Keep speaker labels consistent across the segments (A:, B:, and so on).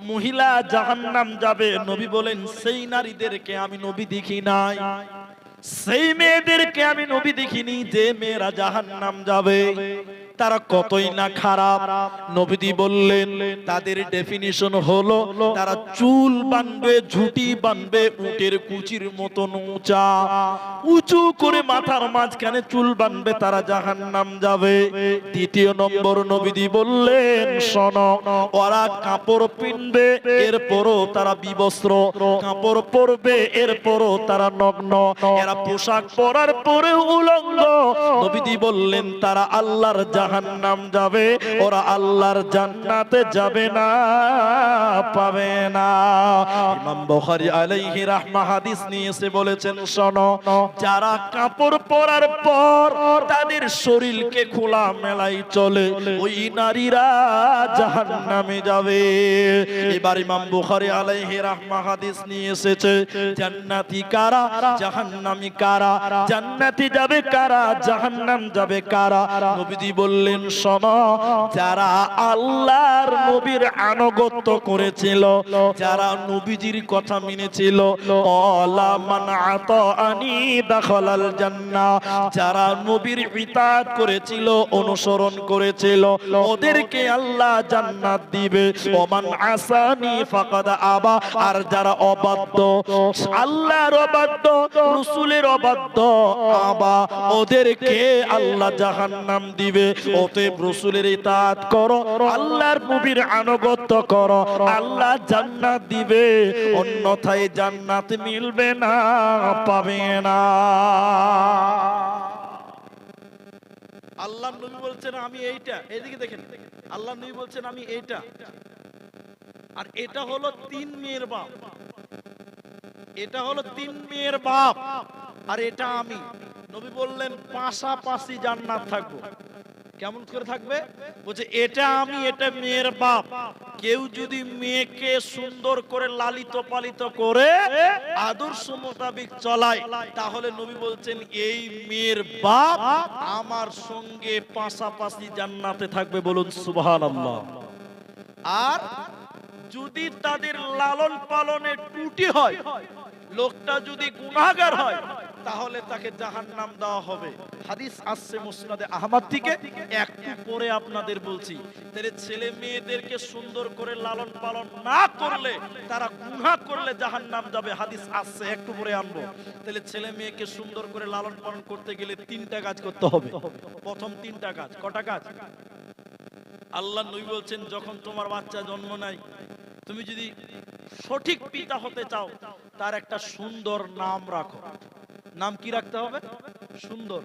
A: মহিলা জাহান্নাম যাবে। নবী বলেন, সেই নারীদেরকে আমি নবী দেখি নাই। সেই মেয়েদেরকে আমি নবী দেখিনি যে মেয়েরা জাহান্নাম যাবে। তারা কতই না খারাপ। নবীদি বললেন, তাদের ডেফিনিশন হলো, তারা চুল বানবে, ঝুটি বানবে, উটের কুচির মতন উঁচা। উঁচু করে মাথার মাঝখানে চুল বানবে, তারা জাহান্নাম যাবে। দ্বিতীয় নম্বর নবীদি বললেন, শোন, ওরা কাপড় পিনবে, এরপরও তারা বিবস্ত্র। কাপড় পরবে, এরপরও তারা নগ্ন। এরা পোশাক পরার পরে উলঙ্গ। নবীদি বললেন, তারা আল্লাহর জাহান্নাম যাবে, ওরা আল্লাহর জান্নাতে যাবে না, পাবে না। ইমাম বুখারী আলাইহি রাহমা হাদিস নিয়ে এসে বলেছেন, শোনো, যারা কাপড় পরার পর তাদের শরীরকে খোলা মেলাই চলে, ওই নারীরা জাহান্নামে যাবে। এবার ইমাম বুখারী আলাইহি রাহমা হাদিস নিয়ে এসেছে, জান্নাতি কারা? জাহান্নামী কারা? জান্নাতি যাবে কারা? জাহান্নাম যাবে কারা? নবীজি বললেন, শোনো, যারা আল্লাহর নবীর আনুগত্য করেছিল, যারা নবীজির কথা মেনেছিল অলা মান আতাআনি দাখালাল জান্নাহ যারা নবীর ইতাআত করেছিল, অনুসরণ করেছিল, ওদেরকে আল্লাহ জান্নাত দিবে। ওমান আসানি ফাকাদ আবা, আর যারা অবাধ্য, আল্লাহর অবাধ্য, রাসূলের অবাধ্য, আবা, ওদেরকে আল্লাহ জাহান্নাম দিবে। অতএব রাসূলের ইতাআত করো, আল্লাহর নবীর আনুগত্য করো, আল্লাহ জান্নাত দিবে, অন্যথায় জান্নাত মিলবে না, পাবে না। আল্লাহ নবী বলছেন, আমি এইটা। এদিকে দেখেন, আল্লাহ নবী বলছেন, আমি এইটা। আর এটা হলো তিন মেয়ের বাপ। এটা হলো তিন মেয়ের বাপ, আর এটা আমি। নবী বললেন, পাশাপাশি জান্নাত থাকব। কেমন করে থাকবে? বলছে, এটা আমি, এটা মেয়ের বাপ। কেউ যদি মেয়েকে সুন্দর করে লালিত পালিত করে আদর্শ মোতাবিক চলায়, তাহলে নবী বলছেন, এই মেয়ের বাপ আমার সঙ্গে পাশাপাশি জান্নাতে থাকবে। বলুন, সুবহানাল্লাহ। আর যদি তাদের লালন পালনে ত্রুটি হয়, লোকটা যদি গুণাগার হয় তাহলে তাকে জাহান্নাম দেওয়া হবে। হাদিস আসছে মুসনাদে আহমদ থেকে। একটু পরে আপনাদের বলছি, তাহলে ছেলে মেয়েদেরকে সুন্দর করে লালন পালন না করলে, তারা গুনাহ করলে জাহান্নাম যাবে। হাদিস আসছে, একটু পরে আনব। তাহলে ছেলে মেয়েকে সুন্দর করে লালন পালন করতে গেলে তিনটা কাজ করতে হবে। প্রথম তিনটা কাজ, কটা কাজ? আল্লাহ নবী বলছেন, যখন তোমার বাচ্চা জন্ম নেয়, তুমি যদি সঠিক পিতা হতে চাও, তার একটা সুন্দর নাম রাখো। নাম কি রাখতে হবে? সুন্দর।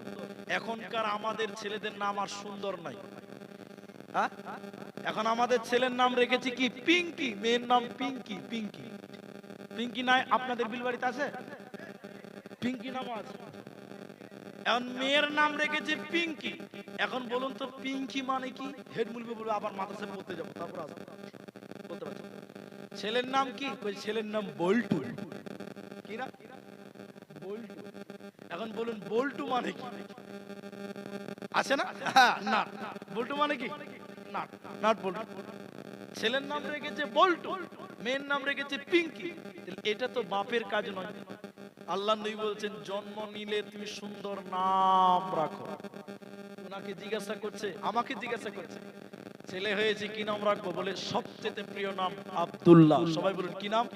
A: এখনকার আমাদের ছেলেদের নাম আর সুন্দর নাই। হ্যাঁ? এখন আমাদের ছেলের নাম রেখেছি কি? পিঙ্কি। মেয়ের নাম পিঙ্কি। পিঙ্কি। পিঙ্কি নাই, আপনাদের বিলবাড়িতে আছে? পিঙ্কি নাম আছে। এখন মেয়ের নাম রেখেছে পিঙ্কি। এখন বলুন তো, পিঙ্কি মানে কি? হেড মুলবে বলবে, আবার মাদ্রাসায় পড়তে যাব। তারপর বলতে পারছ। ছেলের নাম কি? ছেলের নাম বল্টু। কি বল্টু। এখন বলুন বল্টু মানে কি? আছে না? হ্যাঁ, না বল্টু মানে কি? না নাট বল্টু। ছেলের নাম রেখেছে বল্টু মেয়ের নাম রেখেছে পিঙ্কি। তাহলে এটা তো বাপের কাজ নয়। আল্লাহ নবী বলছেন জন্ম নিলে তুমি সুন্দর নাম রাখো। ওনাকে জিজ্ঞাসা করছে আমাকে জিজ্ঞাসা করছে। ছেলে হয়েছে কি নাম রাখব? বলে সবচেয়ে প্রিয় নাম আব্দুল্লাহ। সবাই বলুন কি নাম?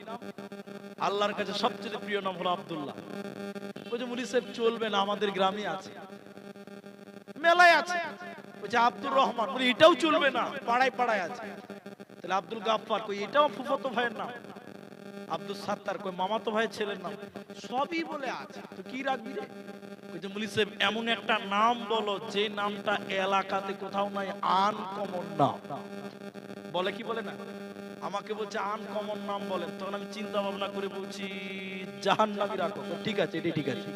A: আল্লাহর কাছে সবচেয়ে প্রিয় নাম হলো আব্দুল্লাহ। বলছে মুলি সাহেব চলবে না, আমাদের গ্রামে আছে। মেলায় আছে। বলছে আব্দুর রহমান, বলে এটাও চলবে না, পাড়ায় পাড়ায় আছে। তাহলে আব্দুল গাফফার কই, এটাও ফুফাতো ভাইয়ের নাম। আব্দুল সাত্তার কই, মামাতো ভাইয়ের ছেলের নাম। সবই বলে আছে। তো কি রাখবি? রে কইছে মুলি সাহেব, এমন একটা নাম বলো, যে নামটা এলাকাতে কোথাও নাই, আনকমন নাম। বলে কি বলে না? আমাকে বলছে আনকমন নাম বলেন। তখন আমি চিন্তা ভাবনা করে বলছি, জাহান্নামী রাখো। ঠিক আছে, এটাই ঠিক আছে।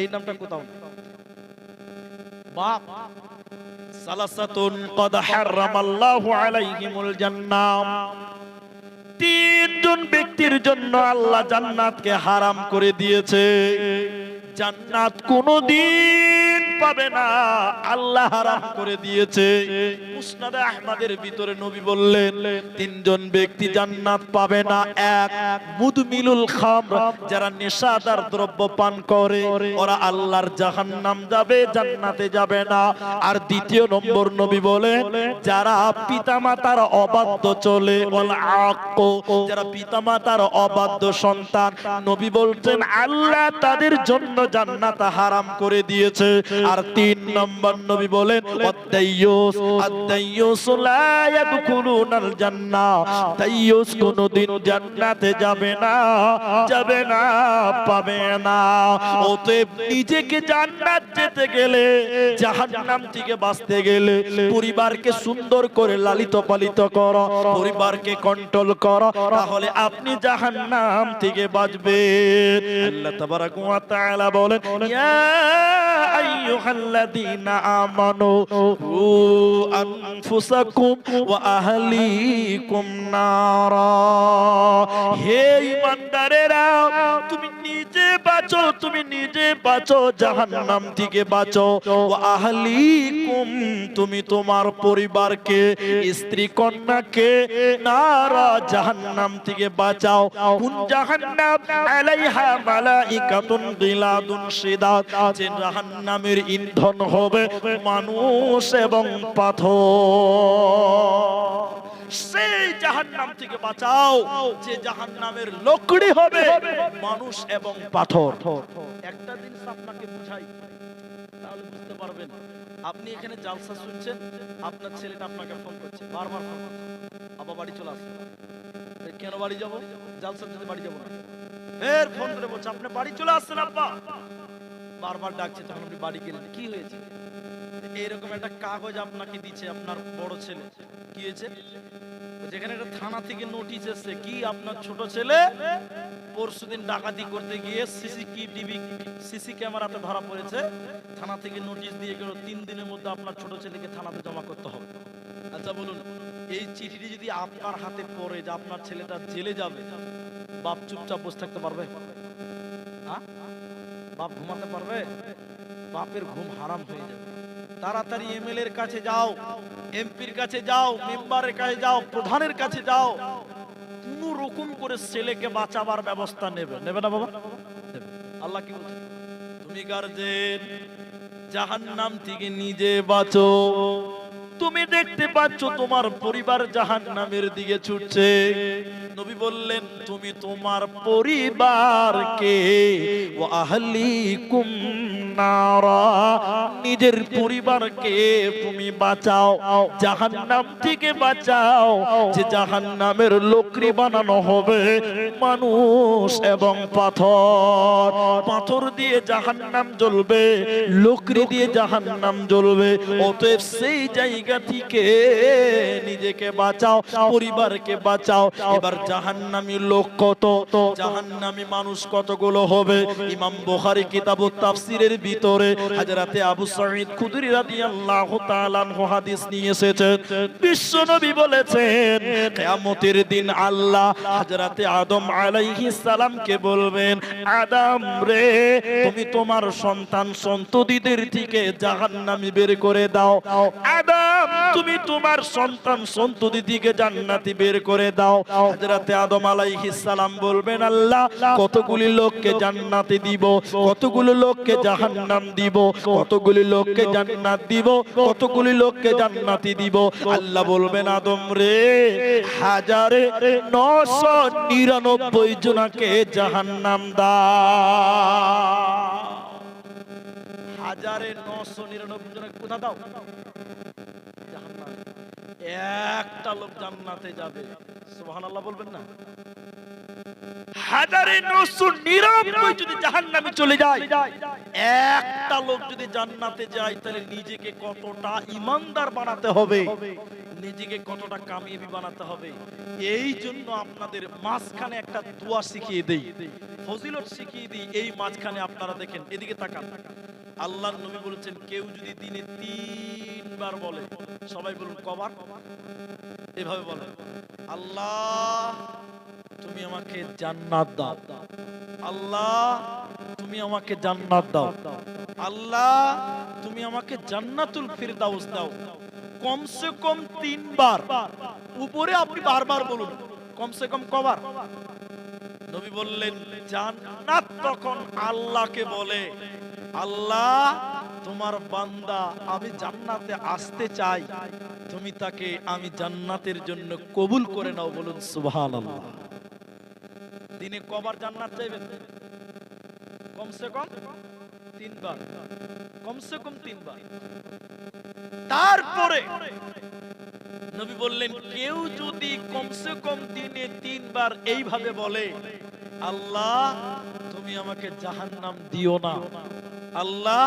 A: এই নামটা কোথাও নেই। বাপ, সালাসাতুন কদ আলাইহিমুল জান্নাম। তিনজন ব্যক্তির জন্য আল্লাহ জান্নাতকে হারাম করে দিয়েছে। জান্নাত কোনদিন পাবে না। আল্লাহ হারাম করে দিয়েছে। মুসনাদে আহমদের ভিতরে নবী বললেন তিনজন ব্যক্তি জান্নাত পাবে না এক মুদমিলুল খামর যারা নেশাদার দ্রব্য পান করে ওরা আল্লাহর জাহান্নাম যাবে জান্নাতে যাবে না। আর দ্বিতীয় নম্বর নবী বলে যারা পিতামাতার অবাধ্য চলে ওয়াল আক্কু, যারা পিতামাতার অবাধ্য সন্তান নবী বলছেন আল্লাহ তাদের জন্য জান্নাত হারাম করে দিয়েছে। আর তিন নম্বর নবী বলেন, অদ্দাইয়ুস আদ্দাইয়ুস লা ইয়াদখুলুনাল জান্নাহ দাইয়ুস কোনদিন জান্নাতে যাবে না যাবে না, পাবে না। অতএব নিজেকে জান্নাত যেতে গেলে, জাহান্নাম থেকে বাঁচতে গেলে পরিবারকে সুন্দর করে লালিত পালিত করো, পরিবারকে কন্ট্রোল করো, তাহলে আপনি জাহান্নাম থেকে বাঁচবেন। আল্লাহ তাবারাক ওয়া তাআলা বলেন, ইয়া আইয়ুহাল্লাযীনা আমানু কু আনফুসাকুম ওয়া আহলিকুম নারা। হে ঈমানদারেরা তুমি নিজে বাঁচো, তুমি নিজে বাঁচো, জাহান্নাম থেকে বাঁচো। আহলিকুম, তুমি তোমার পরিবারকে স্ত্রী কন্যাকে নারা জাহান্নাম থেকে বাঁচাও। কোন জাহান্নাম? আলাইহা মালাইকাতুন গিলাদুন শিদাত যে জাহান্নামের ইন্ধন হবে মানুষ এবং পাথর। সেই জাহান্নাম থেকে বাঁচাও, যে জাহান নামের লকড়ি হবে মানুষ এবং পাথর। একটা জিনিস আপনাকে বুঝাই, তাহলে বুঝতে পারবেন। আপনি এখানে জালসা শুনছেন, আপনার ছেলেটা আপনাকে ফোন করছে, বারবার ফোন করছে। বাড়ি চলে আসছে। কেন বাড়ি যাব? জালসার জন্য বাড়ি যাব না। ফের ফোন করে বলছে, আপনি বাড়ি চলে আসছেন, আব্বা। বারবার ডাকছে, তখন আপনি বাড়ি গেলেন, কি হয়েছে? এইরকম একটা কাগজ আপনাকে দিচ্ছে আপনার বড় ছেলে। কি যেখানে একটা থানা থেকে নোটিশ এসছে, কি আপনার ছোট ছেলে? পরশুদিন ডাকাতি করতে গিয়ে সিসি টিভি সিসি ক্যামেরাতে ধরা পড়েছে। থানা থেকে নোটিশ দিয়ে গেল, তিন দিনের মধ্যে আপনার ছোট ছেলেকে থানাতে জমা করতে হবে। আচ্ছা বলুন, এই চিঠিটি যদি আপনার হাতে পড়ে যে আপনার ছেলেটা জেলে যাবে, বাপ চুপচাপ বসে থাকতে পারবে? বাপ ঘুমাতে পারবে? বাপের ঘুম হারাম হয়ে যাবে। তাড়াতাড়ি এমএলএ এর কাছে যাও, এমপির কাছে যাও, মেম্বারের কাছে যাও, প্রধানের কাছে যাও। কোন রকম করে ছেলেকে বাঁচাবার ব্যবস্থা নেবে। নেবে না বাবা? আল্লাহ কি বলছে? তুমি গার্জেন, জাহান্নাম থেকে নিজে বাঁচো। তুমি দেখতে পাচ্ছ তোমার পরিবার জাহান্নামের দিকে ছুটছে। নবী বললেন, তুমি তোমার পরিবারকে আহলিকুম নারা, নিজের পরিবারকে তুমি বাঁচাও, জাহান্নাম থেকে বাঁচাও, যে জাহান্নামের লোকরি বানানো হবে, মানুষ এবং পাথর। পাথর দিয়ে জাহান্নাম জ্বলবে, লোকরি দিয়ে জাহান্নাম জ্বলবে, অতএব সেই জায়গা থেকে নিজেকে বাঁচাও, পরিবারকে বাঁচাও। এবার জাহান্নামী লোক কত? জাহান্নামী মানুষ কতগুলো হবে? ইমাম বুখারী কিতাবুত তাফসীরের ভিতরে হযরতে আবু সাঈদ খুদরি রাদিয়াল্লাহু তাআলা আনহু হাদিস নিয়ে এসেছেন বিশ্বনবী বলেছেন, কিয়ামতের দিন আল্লাহ হযরতে আদম আলাইহিস সালামকে বলবেন, আদম রে, তুমি তোমার সন্তান সন্ততিদের থেকে জাহান্নামী বের করে দাও। আদম, তুমি তোমার সন্তান সন্ততি থেকে জান্নাতি বের করে দাও। হযরতে আদম আলাইহিস সালাম বলবেন, আল্লাহ, কতগুলি লোককে জান্নাতে দিব, কতগুলো লোককে জাহান্নাম দিব, কতগুলি লোককে জান্নাত দিব, কতগুলি লোককে জান্নাতি দিব আল্লাহ বলবেন, আদম রে, হাজারে নশো নিরানব্বই জনাকে জাহান্নাম দা হাজারে নশো নিরানব্বই জনকে কোথা দাও। একটা লোক জান্নাতে যাবে। সুবহানাল্লাহ বলবেন না। হাজারে নশো নিরানব্বই যদি জাহান্নামে চলে যায়। একটা লোক যদি জান্নাতে যায় তাহলে নিজেকে কতটা ইমানদার বানাতে হবে? নিজেকে কতটা কামিয়াবি বানাতে হবে? এই জন্য আপনাদের মাঝখানে একটা দোয়া শিখিয়ে দেই। ফজিলত শিখিয়ে দিই। এই মাঝখানে আপনারা দেখেন এদিকে তাকান। আল্লাহর নবী বলেছেন, কেউ যদি দিনে তিনবার বলে, সবাই বলুন কবার? এভাবে বলে, আল্লাহ তুমি আমাকে জান্নাত দাও। আল্লাহ তুমি আমাকে জান্নাত দাও। আল্লাহ তুমি আমাকে জান্নাতুল ফিরদাউস দাও। কমসে কম তিনবার। উপরে আপনি বারবার বলুন, কমসে কম কবার? নবী বললেন, জান্নাত তখন আল্লাহকে বলে। আল্লাহ, তোমার বান্দা, আমি জান্নাতে আসতে চাই। তুমি তাকে আমি জান্নাতের জন্য কবুল করে নাও বলুন, সুবহানাল্লাহ। দিনে কবার জান্নাত চাইবেন? কমসে কম তিনবার। কমসে কম তিনবার। তারপরে নবী বললেন, কেউ যদি কমসে কম দিনে তিনবার এইভাবে বলে, আল্লাহ, তুমি আমাকে জাহান্নাম দিও না। আল্লাহ,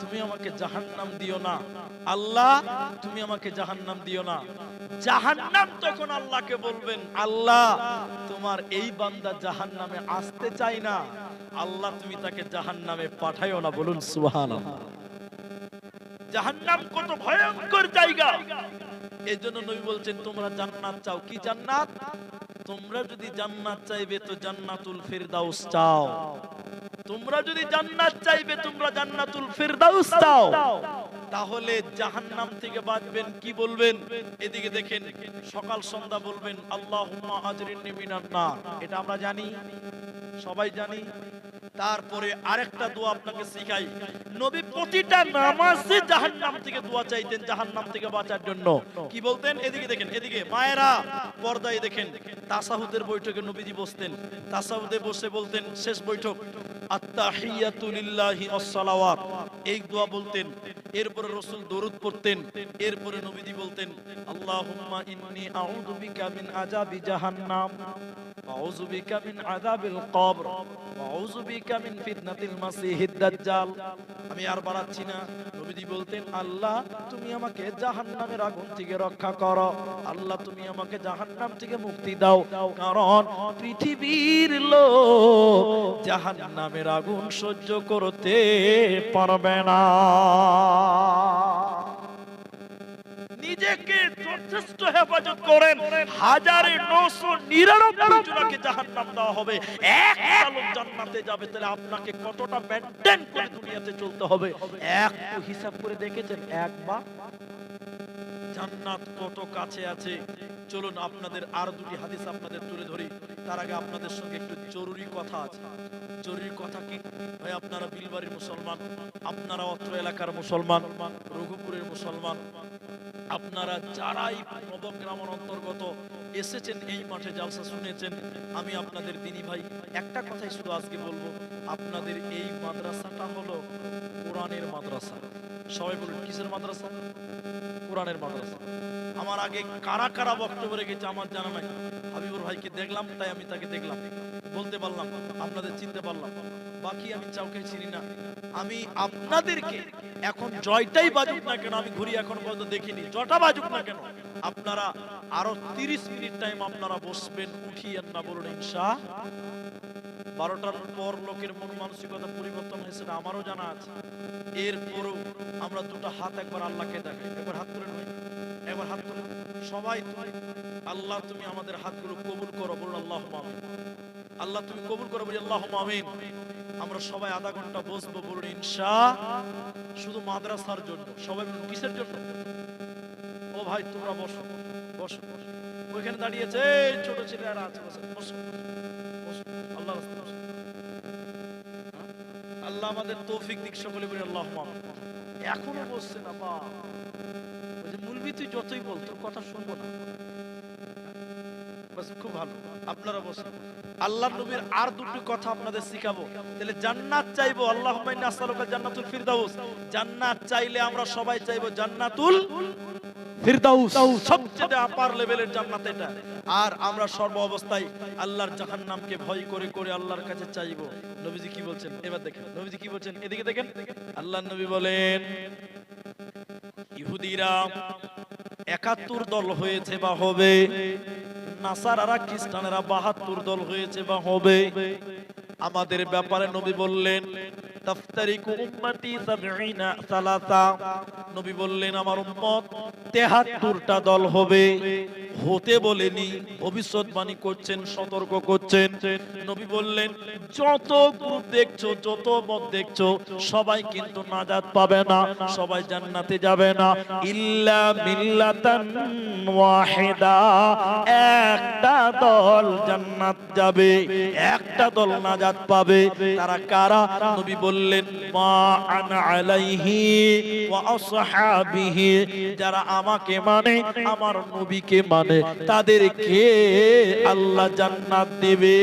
A: তুমি আমাকে জাহান্নাম দিও না। আল্লাহ, তুমি আমাকে জাহান্নাম দিও না। জাহান্নাম তখন আল্লাহকে বলবেন, আল্লাহ, তোমার এই বান্দা জাহান্নামে আসতে চাই না। আল্লাহ, তুমি তাকে জাহান্নামে পাঠাইও না। বলুন, সুবহানাল্লাহ। জাহান্নাম কত ভয়ঙ্কর জায়গা। এই জন্য নবী বলছেন, তোমরা জান্নাত চাও। কি জান্নাত? তোমরা যদি জান্নাত চাইবে তো জান্নাতুল ফেরদাউস চাও। তোমরা যদি জান্নাত চাইবে, তোমরা জান্নাতুল ফেরদাউস চাও। তাহলে জাহান্নাম থেকে বাঁচবেন কি বলবেন? এদিকে দেখেন, সকাল সন্ধ্যা বলবেন, আল্লাহুম্মা আজরিন মিনান নার। এটা আমরা জানি, সবাই জানি। তারপরে আরেকটা দোয়া আপনাকে শিখাই। নবী প্রতিটা নামাজে জাহান্নাম থেকে দোয়া চাইতেন, জাহান্নাম থেকে বাঁচার জন্য। কি বলতেন? এদিকে দেখেন, এদিকে। মায়েরা, পর্দায় দেখেন, তাসাহুদের বৈঠকে নবীজি বসতেন। তাসাহুদে বসে বলতেন, শেষ বৈঠক। আত্তাহিয়াতু লিল্লাহি ওয়াসসালাওয়াত এই দোয়া বলতেন। এরপরে রাসূল দরুদ পড়তেন। এরপরে নবীজি বলতেন, আল্লাহুম্মা ইন্নী আউযু বিকা মিন আযাবি জাহান্নাম। আউযু বিকা মিন আযাবিল কবর, আউযু বিকা মিন ফিতনাতিল মাসিহিদ দাজ্জাল। আমি আর বাড়াচ্ছি না। নবীজি বলতেন, আল্লাহ, তুমি আমাকে জাহান্নামের আগুন থেকে রক্ষা করো। আল্লাহ, তুমি আমাকে জাহান্নাম থেকে মুক্তি দাও। কারণ পৃথিবীর লোক জাহান্নামের আগুন সহ্য করতে পারবে না। নিজেকে যথেষ্ট হেফাজত করেন। হাজারে নশো নিরানব্বই জনকে জাহান্নাম দেওয়া হবে। এক চালক জান্নাতে যাবে, তাহলে আপনাকে কতটা মেনটেন করে দুনিয়াতে চলতে হবে? এক হিসাব করে দেখেছেন একবার জান্নাত কত কাছে আছে? চলুন আপনাদের আর দুটি হাদিস আপনাদের তুলে ধরি। তার আগে আপনাদের সঙ্গে একটু জরুরি কথা আছে। জরুরি কথা কি? ভাই, আপনারা বিলবাড়ির মুসলমান, আপনারা অত্র এলাকার মুসলমান, রঘুপুরের মুসলমান, আপনারা যারাই নবগ্রামের অন্তর্গত এসেছেন এই মাঠে, জালসা শুনেছেন, আমি আপনাদের দিনী ভাই, একটা কথাই শুধু আজকে বলব, আপনাদের এই মাদ্রাসাটা হলো কোরআনের মাদ্রাসা। সবাই বলুন, কিসের মাদ্রাসা? কোরআনের মাদ্রাসা। আমার আগে কারা কারা বক্তব্য রেখেছে আমার জানা নাই। হাবিবুর ভাইকে দেখলাম, তাই আমি তাকে দেখলাম। বলতে পারলাম আপনাদের চিনতে পারলাম বাকি আমি চাউকে চিনি না। আমি আপনাদেরকে এখন জয়টাই বাজুক না কেন, আমি ঘুরি এখন পর্যন্ত দেখিনি। জটা বাজুক না কেন, আপনারা আরও তিরিশ মিনিট টাইম আপনারা বসবেন, উঠিয়েন না বলুন, ইনশা বারোটার পর লোকের মন মানসিকতা পরিবর্তন হয়েছে না, আমারও জানা আছে। এরপরও আমরা দুটো হাত একবার আল্লাহকে দেখাই। একবার হাত তুলে ভাই একবার হাত তুলে সবাই আল্লাহ তুমি আমাদের হাতগুলো কবুল করো, বলুন আল্লাহ আমিন। আল্লাহ তুমি কবুল করো, বলি আল্লাহ আমিন। আমরা সবাই আধা ঘণ্টা বসবো, বলুন ইনশা শুধু মাদ্রাসার জন্য। সবাই বলুন, কিসের জন্য? ও ভাই, তোমরা বসো বসো বসো। ওইখানে দাঁড়িয়েছে ছোট ছেলেরা আছে, বসো বসো। আল্লাহ হ্যাঁ? আল্লাহ আমাদের তৌফিক দিক সকলে বলি, আল্লাহ এখনও বসছে না, বা। মুলবি তুই যতই বল, তোর কথা শুনব না। খুব ভালো। আপনারা বসুন। আল্লাহ নবীর আর দুটি কথা আপনাদের শিখাবো। তাহলে জান্নাত চাইব আল্লাহ জান্নাতুল ফিরদাউস। জান্নাত চাইলে আমরা সবাই চাইব জান্নাতুল ফিরদাউস সবচেয়ে আপার লেভেলের জান্নাত এটা। আর আমরা সর্ব অবস্থায় আল্লাহর জাহান্নামকে ভয় করে করে আল্লাহর কাছে চাইব। নবীজি কি বলছেন? এবার দেখেন নবীজি কি বলছেন? এদিকে দেখেন। আল্লাহ নবী বলেন ইহুদিরা একাত্তর দল হয়েছে বা হবে নাসারারা খ্রিস্টানেরা বাহাত্তর দল হয়েছে বা হবে। আমাদের ব্যাপারে নবী বললেন তাফতারিকু উম্মতি সাবঈনা সালাসা। নবী বললেন আমার উম্মত 73টা দল হবে। হতে বলেনি, ভবিষ্যৎবাণী করছেন, সতর্ক করছেন। নবী বললেন, যত গ্রুপ দেখছ, যত মত দেখছ, সবাই কিন্তু নাজাত পাবে না, সবাই জান্নাতে যাবে না। ইল্লা মিল্লাতান ওয়াহিদা, একটা দল জান্নাত যাবে, একটা দল নাজাত পাবে। তারা কারা? নবী বললেন, মা আনা আলাইহি ওয়া আসহাবিহি, যারা আমাকে মানে আমার নবীকে মানে। মানে তাদেরকে আল্লাহ জান্নাত দিবে,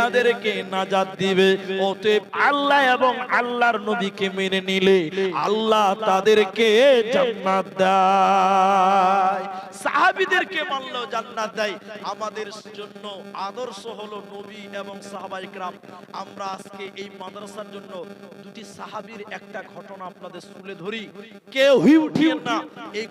A: তাদেরকে নাজাত দিবে। অতএব আল্লাহ এবং আল্লাহর নবীকে মেনে নিলে আল্লাহ তাদেরকে জান্নাত দেয়। সাহাবীদেরকে মানলো জান্নাত দেয়। আমাদের জন্য আদর্শ হলো নবী এবং সাহাবাই ক্রাম আমরা আজকে এই মাদ্রাসার জন্য দুটি সাহাবীর একটা ঘটনা আপনাদের তুলে ধরি। কেউই উঠিও না। এই